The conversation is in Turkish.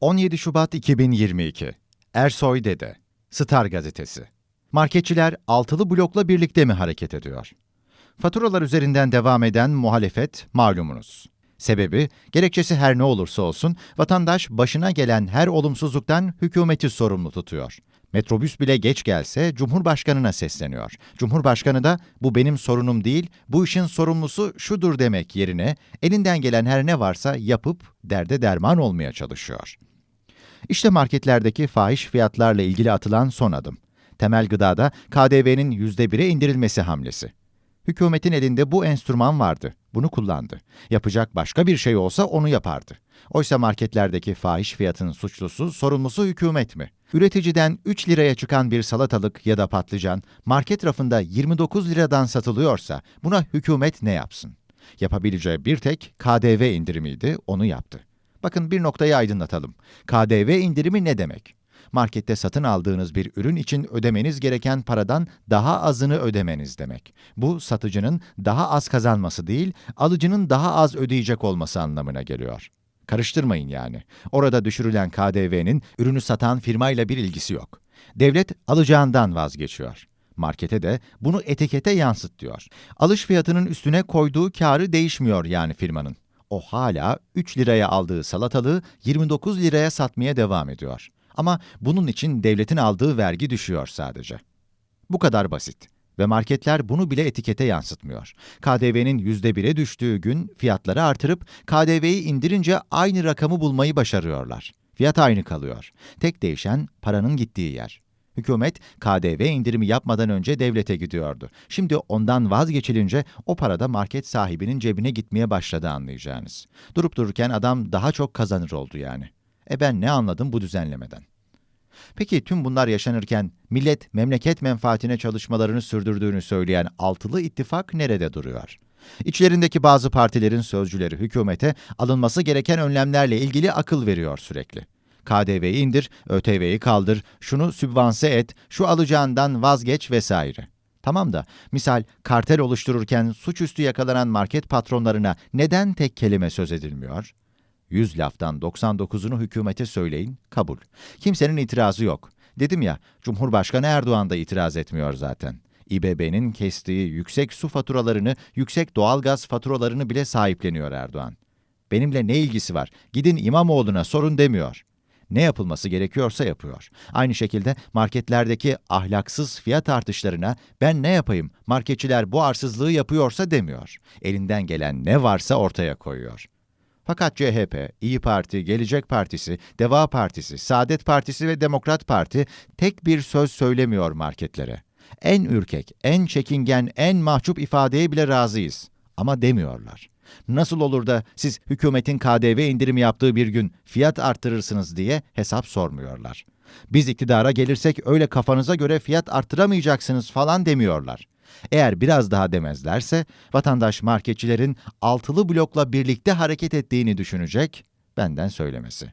17 Şubat 2022 Ersoy Dede Star Gazetesi Marketçiler altılı blokla birlikte mi hareket ediyor? Faturalar üzerinden devam eden muhalefet malumunuz. Sebebi, gerekçesi her ne olursa olsun, vatandaş başına gelen her olumsuzluktan hükümeti sorumlu tutuyor. Metrobüs bile geç gelse Cumhurbaşkanına sesleniyor. Cumhurbaşkanı da bu benim sorunum değil, bu işin sorumlusu şudur demek yerine elinden gelen her ne varsa yapıp derde derman olmaya çalışıyor. İşte marketlerdeki fahiş fiyatlarla ilgili atılan son adım. Temel gıdada KDV'nin %1'e indirilmesi hamlesi. Hükümetin elinde bu enstrüman vardı. Bunu kullandı. Yapacak başka bir şey olsa onu yapardı. Oysa marketlerdeki fahiş fiyatın suçlusu, sorumlusu hükümet mi? Üreticiden 3 liraya çıkan bir salatalık ya da patlıcan market rafında 29 liradan satılıyorsa buna hükümet ne yapsın? Yapabileceği bir tek KDV indirimiydi, onu yaptı. Bakın bir noktayı aydınlatalım. KDV indirimi ne demek? Markette satın aldığınız bir ürün için ödemeniz gereken paradan daha azını ödemeniz demek. Bu satıcının daha az kazanması değil, alıcının daha az ödeyecek olması anlamına geliyor. Karıştırmayın yani. Orada düşürülen KDV'nin ürünü satan firmayla bir ilgisi yok. Devlet alacağından vazgeçiyor. Markete de bunu etikete yansıt diyor. Alış fiyatının üstüne koyduğu karı değişmiyor yani firmanın. O hala 3 liraya aldığı salatalığı 29 liraya satmaya devam ediyor. Ama bunun için devletin aldığı vergi düşüyor sadece. Bu kadar basit. Ve marketler bunu bile etikete yansıtmıyor. KDV'nin %1'e düştüğü gün fiyatları artırıp KDV'yi indirince aynı rakamı bulmayı başarıyorlar. Fiyat aynı kalıyor. Tek değişen paranın gittiği yer. Hükümet KDV indirimi yapmadan önce devlete gidiyordu. Şimdi ondan vazgeçilince o para da market sahibinin cebine gitmeye başladı anlayacağınız. Durup dururken adam daha çok kazanır oldu yani. E ben ne anladım bu düzenlemeden? Peki tüm bunlar yaşanırken millet memleket menfaatine çalışmalarını sürdürdüğünü söyleyen altılı ittifak nerede duruyor? İçlerindeki bazı partilerin sözcüleri hükümete alınması gereken önlemlerle ilgili akıl veriyor sürekli. KDV'yi indir, ÖTV'yi kaldır, şunu sübvanse et, şu alacağından vazgeç vesaire. Tamam da misal kartel oluştururken suçüstü yakalanan market patronlarına neden tek kelime söz edilmiyor? 100 laftan 99'unu hükümete söyleyin, kabul. Kimsenin itirazı yok. Dedim ya, Cumhurbaşkanı Erdoğan da itiraz etmiyor zaten. İBB'nin kestiği yüksek su faturalarını, yüksek doğalgaz faturalarını bile sahipleniyor Erdoğan. Benimle ne ilgisi var? Gidin İmamoğlu'na sorun demiyor. Ne yapılması gerekiyorsa yapıyor. Aynı şekilde marketlerdeki ahlaksız fiyat artışlarına ben ne yapayım, marketçiler bu arsızlığı yapıyorsa demiyor. Elinden gelen ne varsa ortaya koyuyor. Fakat CHP, İyi Parti, Gelecek Partisi, Deva Partisi, Saadet Partisi ve Demokrat Parti tek bir söz söylemiyor marketlere. En ürkek, en çekingen, en mahcup ifadeye bile razıyız. Ama demiyorlar. Nasıl olur da siz hükümetin KDV indirimi yaptığı bir gün fiyat arttırırsınız diye hesap sormuyorlar. Biz iktidara gelirsek öyle kafanıza göre fiyat arttıramayacaksınız falan demiyorlar. Eğer biraz daha demezlerse vatandaş marketçilerin altılı blokla birlikte hareket ettiğini düşünecek, benden söylemesi.